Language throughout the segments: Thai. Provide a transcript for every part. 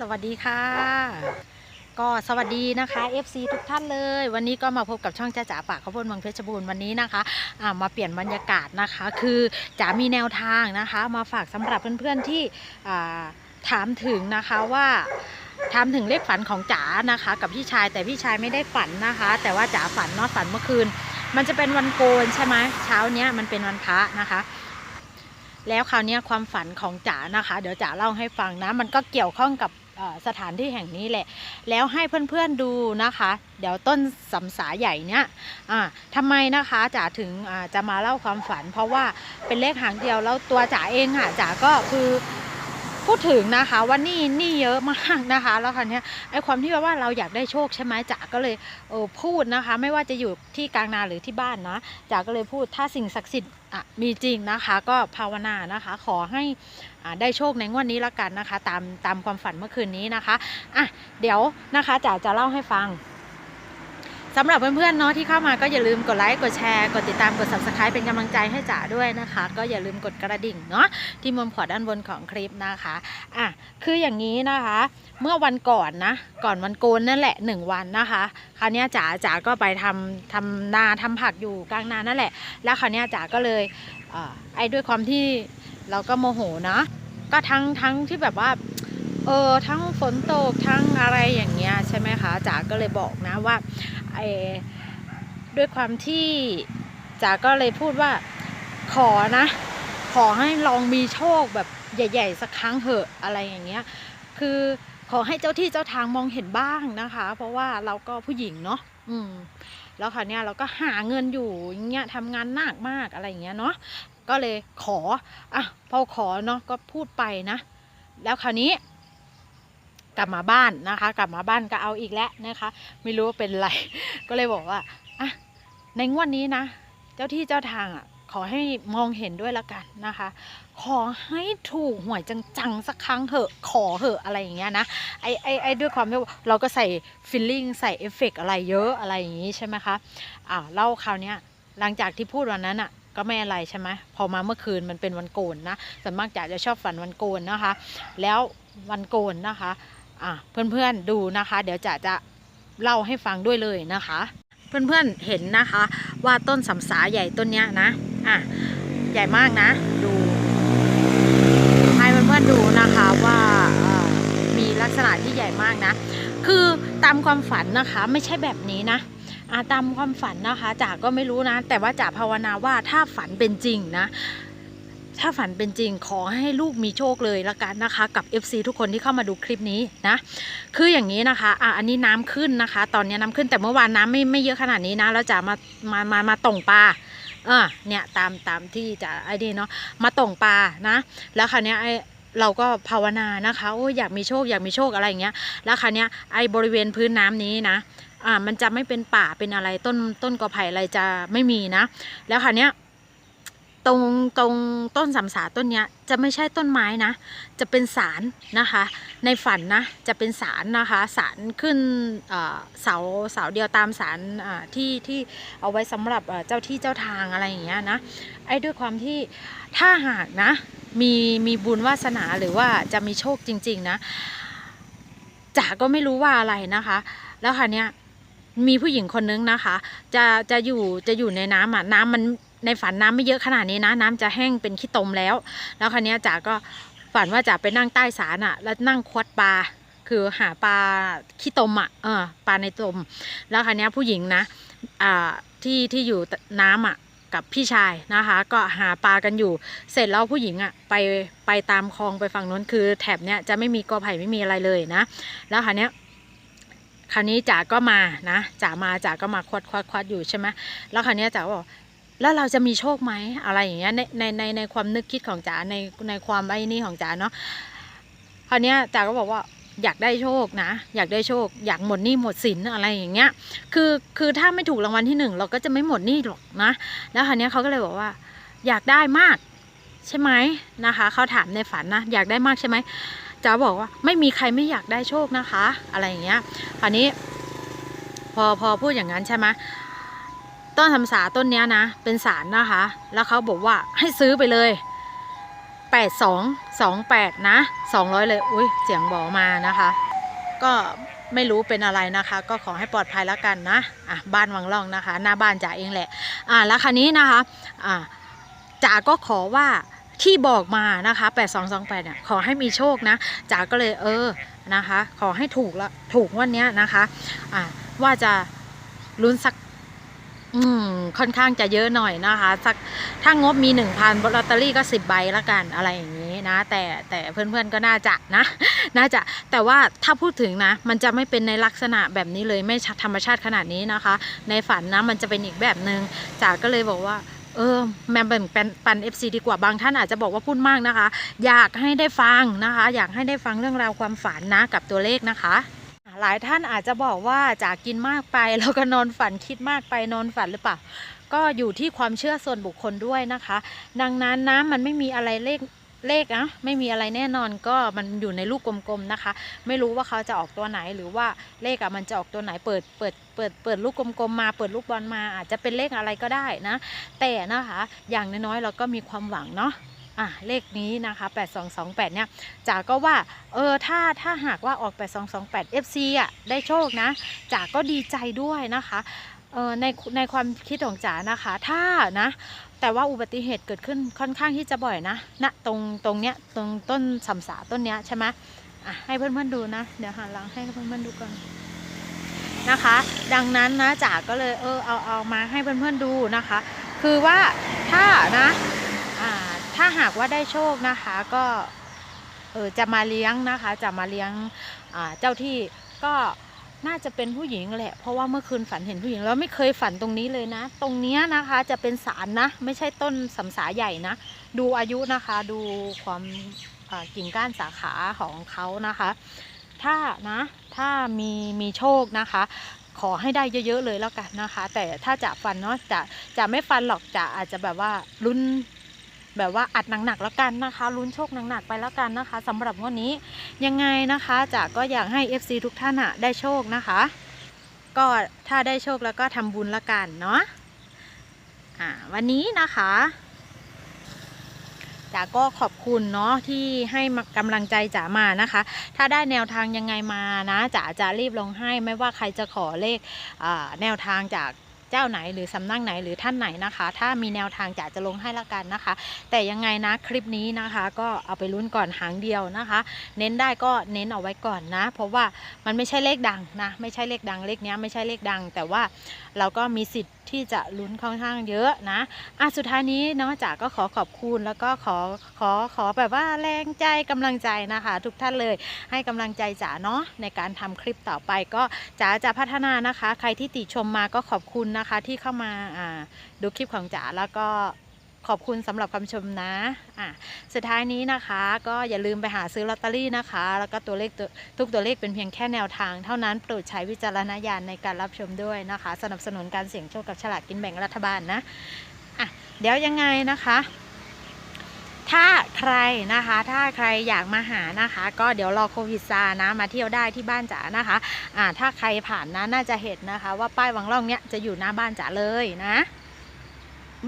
สวัสดีค่ะ ก็สวัสดีนะคะ FC ทุกท่านเลย วันนี้ก็มาพบกับช่องจ้าจ๋าปากข้าวโพดเมืองเพชรบูรณ์วันนี้นะคะอ่ามาเปลี่ยนบรรยากาศนะคะ คือจ๋ามีแนวทางนะคะ มาฝากสำหรับเพื่อนๆที่อ่าถามถึงนะคะว่าถามถึงเลขฝันของจ๋านะคะ กับพี่ชายแต่พี่ชายไม่ได้ฝันนะคะ แต่ว่าจ๋าฝันเนอะฝันเมื่อคืน มันจะเป็นวันโกนใช่ไหมเช้าเนี้ยมันเป็นวันพระนะคะแล้วคราวเนี้ยความฝันของจ๋านะคะ เดี๋ยวจ๋าเล่าให้ฟังนะ มันก็เกี่ยวข้องกับเอ่อ สถานที่แห่งนี้แหละ แล้วให้เพื่อนๆดูนะคะ เดี๋ยวต้นสำสาใหญ่เนี้ยทำไมนะคะจ๋าถึงจะมาเล่าความฝัน เพราะว่าเป็นเลขหางเดียวแล้วตัวจ๋าเองค่ะจ๋าก็คือ พูดถึงนะคะว่านี่นี่เยอะมากนะคะ แล้วคราวนี้ไอ้ความที่ว่าเราอยากได้โชคใช่ไหมจ๋าก็เลยเออพูดนะคะ ไม่ว่าจะอยู่ที่กลางนาหรือที่บ้านนะจ๋าก็เลยพูดถ้าสิ่งศักดิ์สิทธิ์อะมีจริงนะคะ ก็ภาวนานะคะ ขอให้อ่าได้โชคในงวดนี้ละกันนะคะ ตามตามความฝันเมื่อคืนนี้นะคะอะเดี๋ยวนะคะจ๋าจะเล่าให้ฟัง สำหรับเพื่อนๆเนาะที่เข้ามาก็อย่าลืมกดไลค์กดแชร์กดติดตามกด subscribe เป็นกำลังใจให้จ๋าด้วยนะคะ ก็อย่าลืมกดกระดิ่งเนาะที่มุมขวาด้านบนของคลิปนะคะอะคืออย่างนี้นะคะ เมื่อวันก่อนนะก่อนวันโกนนั่นแหละหนึ่งวันนะคะคราวนี้จ๋าจ๋าก็ไปทำทำนาทำผักอยู่กลางนานั่นแหละ แล้วคราวนี้จ๋าก็เลยอไอ้ด้วยความที่เราก็โมโหนะก็ทั้งทั้งที่แบบว่าเออทั้งฝนตกทั้งอะไรอย่างเงี้ยใช่ไหมคะจ๋าก็เลยบอกนะว่า ไอ้ด้วยความที่จ๋าก็เลยพูดว่าขอนะ ขอให้ลองมีโชคแบบใหญ่ ๆ สักครั้งเถอะอะไรอย่างเงี้ย คือขอให้เจ้าที่เจ้าทางมองเห็นบ้างนะคะ เพราะว่าเราก็ผู้หญิงเนาะอืมแล้วคราวเนี้ยเราก็หาเงินอยู่อย่างเงี้ยทำงานหนักมากอะไรอย่างเงี้ยเนาะก็เลยขออะพอขอเนาะก็พูดไปนะ แล้วคราวนี้ กลับมาบ้านนะคะ กลับมาบ้านก็เอาอีกแล้วนะคะ ไม่รู้ว่าเป็นไร ก็เลยบอกว่าอะในงวดนี้นะ เจ้าที่เจ้าทางอะขอให้มองเห็นด้วยละกันนะคะ ขอให้ถูกหวยจังๆ สักครั้งเถอะ ขอเถอะอะไรอย่างเงี้ยนะ ไอไอไอด้วยความที่เราก็ใส่ฟิลลิ่งใส่เอฟเฟกต์อะไรเยอะอะไรอย่างงี้ใช่ไหมคะ อ่าเล่าคราวเนี้ยหลังจากที่พูดวันนั้นอะก็ไม่อะไรใช่ไหมพอมาเมื่อคืนมันเป็นวันโกนนะส่วนมากจ๋าจะชอบฝันวันโกนนะคะ แล้ววันโกนนะคะ อะเพื่อนๆดูนะคะ เดี๋ยวจ๋าจะเล่าให้ฟังด้วยเลยนะคะ เพื่อนๆเห็นนะคะ ว่าต้นสำสาใหญ่ต้นเนี้ยนะอะใหญ่มากนะ ดูให้เพื่อนๆดูนะคะว่ามีลักษณะที่ใหญ่มากนะ คือตามความฝันนะคะไม่ใช่แบบนี้นะอ่าตามความฝันนะคะจ๋าก็ไม่รู้นะ แต่ว่าจ๋าภาวนาว่าถ้าฝันเป็นจริงนะ ถ้าฝันเป็นจริงขอให้ลูกมีโชคเลยละกันนะคะ กับ FC ทุกคนที่เข้ามาดูคลิปนี้นะ คืออย่างนี้นะคะอะอันนี้น้ำขึ้นนะคะ ตอนนี้น้ำขึ้นแต่เมื่อวานน้ำไม่ไม่เยอะขนาดนี้นะแล้วจะมามามามาต่งปลาเออเนี่ยตามตามที่จะไอ้นี่เนาะมาต่งปลานะ แล้วคราวนี้ไอ้เราก็ภาวนานะคะโอ้ยอยากมีโชคอยากมีโชคอะไรอย่างเงี้ย แล้วคราวนี้ไอ้บริเวณพื้นน้ำนี้นะอ่ามันจะไม่เป็นป่าเป็นอะไรต้นต้นกอไผ่อะไรจะไม่มีนะ แล้วคราวนี้ย ตรงตรงต้นสำสาต้นเนี้ยจะไม่ใช่ต้นไม้นะ จะเป็นสารนะคะ ในฝันนะจะเป็นสารนะคะสารขึ้นเสาเสาเดียวตามสารที่ที่เอาไว้สำหรับเจ้าที่เจ้าทางอะไรอย่างเงี้ยนะไอ้ด้วยความที่ถ้าหากนะมีมีบุญวาสนาหรือว่าจะมีโชคจริง ๆนะจ๋าก็ไม่รู้ว่าอะไรนะคะ แล้วคราวเนี้ยมีผู้หญิงคนนึงนะคะ จะจะอยู่จะอยู่ในน้ำอะน้ำมัน ในฝันน้ำไม่เยอะขนาดนี้นะ น้ำจะแห้งเป็นขี้ตมแล้ว แล้วคราวนี้จ๋าก็ฝันว่าจ๋าไปนั่งใต้สารอะ แล้วนั่งควัดปลาคือหาปลาขี้ตมอะเออปลาในตม แล้วคราวนี้ผู้หญิงนะอ่าที่ที่อยู่น้ำอะกับพี่ชายนะคะ ก็หาปลากันอยู่ เสร็จแล้วผู้หญิงอะไปไปตามคลองไปฝั่งนู้นคือแถบเนี้ยจะไม่มีกอไผ่ไม่มีอะไรเลยนะ แล้วคราวนี้คราวนี้จ๋าก็มานะจ๋ามาจ๋าก็มาควัดควัดควัดอยู่ใช่ไหมแล้วคราวนี้จ๋าก็บอก แล้วเราจะมีโชคไหมอะไรอย่างเงี้ยในในในในความนึกคิดของจ๋าในในความไอ้นี่ของจ๋าเนาะคราวเนี้ยจ๋าก็บอกว่าอยากได้โชคนะ อยากได้โชค อยากหมดหนี้หมดสินอะไรอย่างเงี้ย คือคือถ้าไม่ถูกรางวัลที่หนึ่งเราก็จะไม่หมดหนี้หรอกนะ แล้วคราวเนี้ยเขาก็เลยบอกว่า อยากได้มากใช่ไหมนะคะเขาถามในฝันนะอยากได้มากใช่ไหมจ๋าบอกว่าไม่มีใครไม่อยากได้โชคนะคะ อะไรอย่างเงี้ยคราวนี้พอพอพูดอย่างนั้นใช่ไหม ต้นทำสาต้นนี้นะ เป็นสารนะคะ แล้วเขาบอกว่าให้ซื้อไปเลย8228นะ200เลยอุ้ยเสียงบอกมานะคะ ก็ไม่รู้เป็นอะไรนะคะ ก็ขอให้ปลอดภัยแล้วกันนะอะบ้านวังล่องนะคะ หน้าบ้านจ๋าเองแหละอะแล้วคันนี้นะคะอะจ๋าก็ขอว่าที่บอกมานะคะ 8228เนี่ยขอให้มีโชคนะจ๋าก็เลยเออนะคะ ขอให้ถูกละถูกวันเนี้ยนะคะอะว่าจะลุ้นสัก อืมค่อนข้างจะเยอะหน่อยนะคะ สักถ้างบมี1,000ลอตเตอรี่ก็10ใบละกันอะไรอย่างนี้นะ แต่แต่เพื่อนๆก็น่าจะนะ น่าจะแต่ว่าถ้าพูดถึงนะ มันจะไม่เป็นในลักษณะแบบนี้เลยไม่ธรรมชาติขนาดนี้นะคะ ในฝันนะมันจะเป็นอีกแบบหนึง่งจ๋าก็เลยบอกว่าเออแมมเป็นปันปันเอฟซีดีกว่าบางท่านอาจจะบอกว่าพูดมากนะคะ อยากให้ได้ฟังนะคะ อยากให้ได้ฟังเรื่องราวความฝันนะกับตัวเลขนะคะ หลายท่านอาจจะบอกว่าจากกินมากไปแล้วก็นอนฝันคิดมากไปนอนฝันหรือเปล่าก็อยู่ที่ความเชื่อส่วนบุคคลด้วยนะคะ ดังนั้นนะมันไม่มีอะไรเลขเลขนะไม่มีอะไรแน่นอนก็มันอยู่ในลูกกลมๆนะคะ ไม่รู้ว่าเขาจะออกตัวไหนหรือว่าเลขอะมันจะออกตัวไหนเปิดเปิดเปิดเปิดลูกกลมๆมา เปิดลูกบอลมาอาจจะเป็นเลขอะไรก็ได้นะ แต่นะคะอย่างน้อยๆเราก็มีความหวังเนาะ อะเลขนี้นะคะ 8228 เนี่ยจ๋าก็ว่าเออถ้าถ้าหากว่าออก 8228 FC อะได้โชคนะจ๋าก็ดีใจด้วยนะคะเออในในความคิดของจ๋านะคะ ถ้านะ แต่ว่าอุบัติเหตุเกิดขึ้นค่อนข้างที่จะบ่อยนะณตรงตรงเนี้ยตรงต้นสำสาต้นเนี้ยใช่ไหมอะให้เพื่อนๆดูนะ เดี๋ยวหันหลังให้เพื่อนๆดูก่อนนะคะ ดังนั้นนะจ๋าก็เลยเออเอาเอามาให้เพื่อนๆดูนะคะ คือว่าถ้านะ ถ้าหากว่าได้โชคนะคะก็เออจะมาเลี้ยงนะคะ จะมาเลี้ยงเจ้าที่ก็น่าจะเป็นผู้หญิงแหละ เพราะว่าเมื่อคืนฝันเห็นผู้หญิงแล้วไม่เคยฝันตรงนี้เลยนะ ตรงเนี้ยนะคะจะเป็นสารนะ ไม่ใช่ต้นสำสาใหญ่นะ ดูอายุนะคะ ดูความกิ่งก้านสาขาของเขานะคะ ถ้านะถ้ามีมีโชคนะคะ ขอให้ได้เยอะๆเลยแล้วกันนะคะ แต่ถ้าจะฟันเนาะจะจะไม่ฟันหรอกจะอาจจะแบบว่าลุ้น แบบว่าอัดหนักๆแล้วกันนะคะลุ้นโชคหนักๆไปแล้วกันนะคะสำหรับงวันนี้ยังไงนะคะจะก็อยากให้ FC ทุกท่านอะได้โชคนะคะ ก็ถ้าได้โชคแล้วก็ทำบุญละกันเนาะอ่าวันนี้นะคะจ๋าก็ขอบคุณเนาะที่ให้มากำลังใจจ๋ามานะคะ ถ้าได้แนวทางยังไงมานะจ๋าจะรีบลงให้ไม่ว่าใครจะขอเลขแนวทางจาก เจ้าไหนหรือสำนักไหนหรือท่านไหนนะคะ ถ้ามีแนวทางจ๋าจะลงให้ละกันนะคะ แต่ยังไงนะคลิปนี้นะคะ ก็เอาไปลุ้นก่อนหางเดียวนะคะ เน้นได้ก็เน้นเอาไว้ก่อนนะ เพราะว่ามันไม่ใช่เลขดังนะ ไม่ใช่เลขดังเลขเนี้ยไม่ใช่เลขดัง แต่ว่าเราก็มีสิทธิ์ ที่จะลุ้นค่อนข้างเยอะนะอะสุดท้ายนี้เนาะจ๋าก็ขอขอบคุณแล้วก็ขอขอขอแบบว่าแรงใจกำลังใจนะคะ ทุกท่านเลยให้กำลังใจจ๋าเนาะในการทำคลิปต่อไปก็จ๋าจะพัฒนานะคะ ใครที่ติชมมาก็ขอบคุณนะคะที่เข้ามาอ่าดูคลิปของจ๋าแล้วก็ ขอบคุณสำหรับคำชมนะอะสุดท้ายนี้นะคะ ก็อย่าลืมไปหาซื้อลอตเตอรี่นะคะ แล้วก็ตัวเลขตัวทุกตัวเลขเป็นเพียงแค่แนวทาง เท่านั้นโปรดใช้วิจารณญาณในการรับชมด้วยนะคะ สนับสนุนการเสี่ยงโชคกับฉลากกินแบ่งรัฐบาลนะอะเดี๋ยวยังไงนะคะถ้าใครนะคะ ถ้าใครอยากมาหานะคะ ก็เดี๋ยวรอโควิดซานะ มาเที่ยวได้ที่บ้านจ๋านะคะอ่าถ้าใครผ่านนะน่าจะเห็นนะคะ ว่าป้ายวังล่องเนี้ยจะอยู่หน้าบ้านจ๋าเลยนะ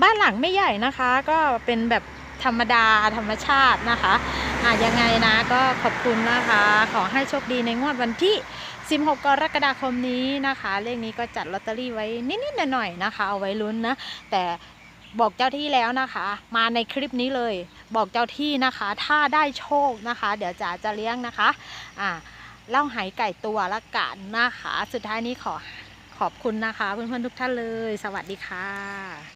บ้านหลังไม่ใหญ่นะคะ ก็เป็นแบบธรรมดาธรรมชาตินะคะอะยังไงนะก็ขอบคุณนะคะ ขอให้โชคดีในงวดวันที่ 16 กรกฎาคมนี้นะคะ เลขนี้ก็จัดลอตเตอรี่ไว้นิดๆหน่อยๆนะคะ เอาไว้ลุ้นนะ แต่บอกเจ้าที่แล้วนะคะ มาในคลิปนี้เลย บอกเจ้าที่นะคะ ถ้าได้โชคนะคะ เดี๋ยวจ๋าจะเลี้ยงนะคะ อ่าเล่าหายไก่ตัวละกันนะคะ สุดท้ายนี้ขอขอบคุณนะคะ เพื่อนๆทุกท่านเลย สวัสดีค่ะ